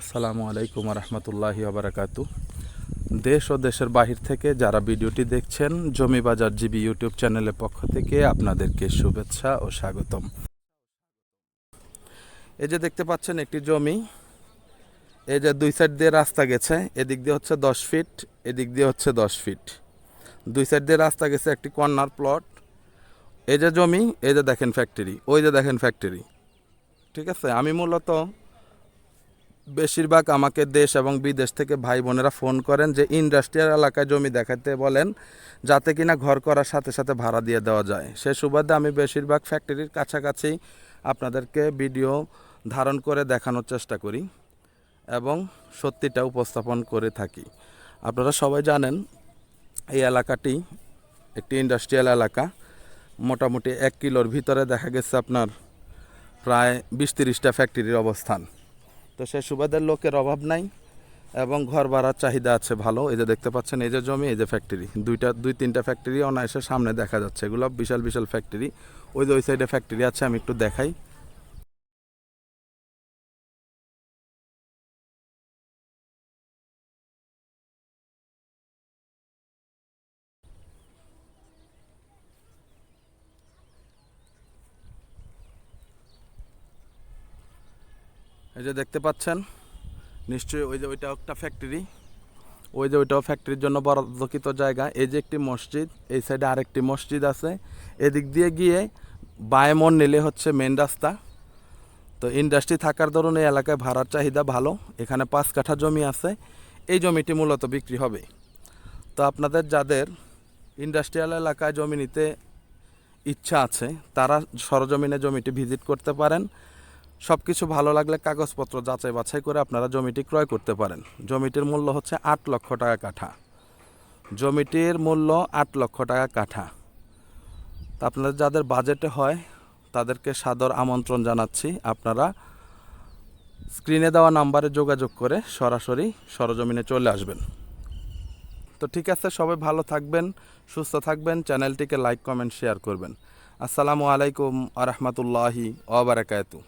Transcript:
আসসালামু আলাইকুম রহমতুল্লাহি আবরাকাতু দেশ ও দেশের বাহির থেকে যারা ভিডিওটি দেখছেন জমি বাজার জিবি ইউটিউব চ্যানেলের পক্ষ থেকে আপনাদেরকে শুভেচ্ছা ও স্বাগতম। এই যে দেখতে পাচ্ছেন একটি জমি, এই যে দুই সাইড দিয়ে রাস্তা গেছে, এদিক দিয়ে হচ্ছে দশ ফিট, এদিক দিয়ে হচ্ছে দশ ফিট। দুই সাইড দিয়ে রাস্তা গেছে একটি কর্নার প্লট। এই যে জমি, এই যে দেখেন ফ্যাক্টরি, ওই যে দেখেন ফ্যাক্টরি। ঠিক আছে? আমি মূলত বেশিরভাগ আমাকে দেশ এবং বিদেশ থেকে ভাই বোনেরা ফোন করেন যে, ইন্ডাস্ট্রিয়াল এলাকায় জমি দেখাতে বলেন, যাতে কিনা ঘর করার সাথে সাথে ভাড়া দিয়ে দেওয়া যায়। সে সুবাদে আমি বেশিরভাগ ফ্যাক্টরির কাছাকাছি আপনাদেরকে ভিডিও ধারণ করে দেখানোর চেষ্টা করি এবং সত্যিটা উপস্থাপন করে থাকি। আপনারা সবাই জানেন, এই এলাকাটি একটি ইন্ডাস্ট্রিয়াল এলাকা। মোটামুটি এক কিলোর ভিতরে দেখা গেছে আপনার প্রায় বিশ তিরিশটা ফ্যাক্টরির অবস্থান। তো সে সুবাদের লোকের অভাব নাই এবং ঘর ভাড়ার চাহিদা আছে ভালো। এই যে দেখতে পাচ্ছেন, এই যে জমি, এই যে ফ্যাক্টরি দুইটা, দুই, তিনটা ফ্যাক্টরি অনায়াসে সামনে দেখা যাচ্ছে। এগুলো বিশাল বিশাল ফ্যাক্টরি ওই যে ওই সাইডে ফ্যাক্টরি আছে, আমি একটু দেখাই। এই যে দেখতে পাচ্ছেন, নিশ্চয়ই ওই যে ওইটা একটা ফ্যাক্টরি ওই যে ওইটাও ফ্যাক্টরির জন্য বরাদ্দকৃত জায়গা। এই যে একটি মসজিদ, এই সাইডে আরেকটি মসজিদ আছে। এদিক দিয়ে গিয়ে বায়ে মন নিলে হচ্ছে মেন রাস্তা। তো ইন্ডাস্ট্রি থাকার দরুন এই এলাকায় ভাড়ার চাহিদা ভালো। এখানে পাঁচ কাঠা জমি আছে। এই জমিটি মূলত বিক্রি হবে। তো আপনাদের যাদের ইন্ডাস্ট্রিয়াল এলাকায় জমি নিতে ইচ্ছা আছে, তারা সরজমিনে জমিটি ভিজিট করতে পারেন। সব কিছু ভালো লাগলে কাগজপত্র যাচাই বাছাই করে আপনারা জমিটি ক্রয় করতে পারেন। জমিটির মূল্য হচ্ছে আট লক্ষ টাকা কাঠা। জমিটির মূল্য আট লক্ষ টাকা কাঠা। আপনাদের যাদের বাজেটে হয়, তাদেরকে সাদর আমন্ত্রণ জানাচ্ছি। আপনারা স্ক্রিনে দেওয়া নাম্বারে যোগাযোগ করে সরাসরি সরজমিনে চলে আসবেন। তো ঠিক আছে, সবাই ভালো থাকবেন, সুস্থ থাকবেন, চ্যানেলটিকে লাইক, কমেন্ট, শেয়ার করবেন। আসসালামু আলাইকুম আ রহমতুল্লাহি ওবরাকাতু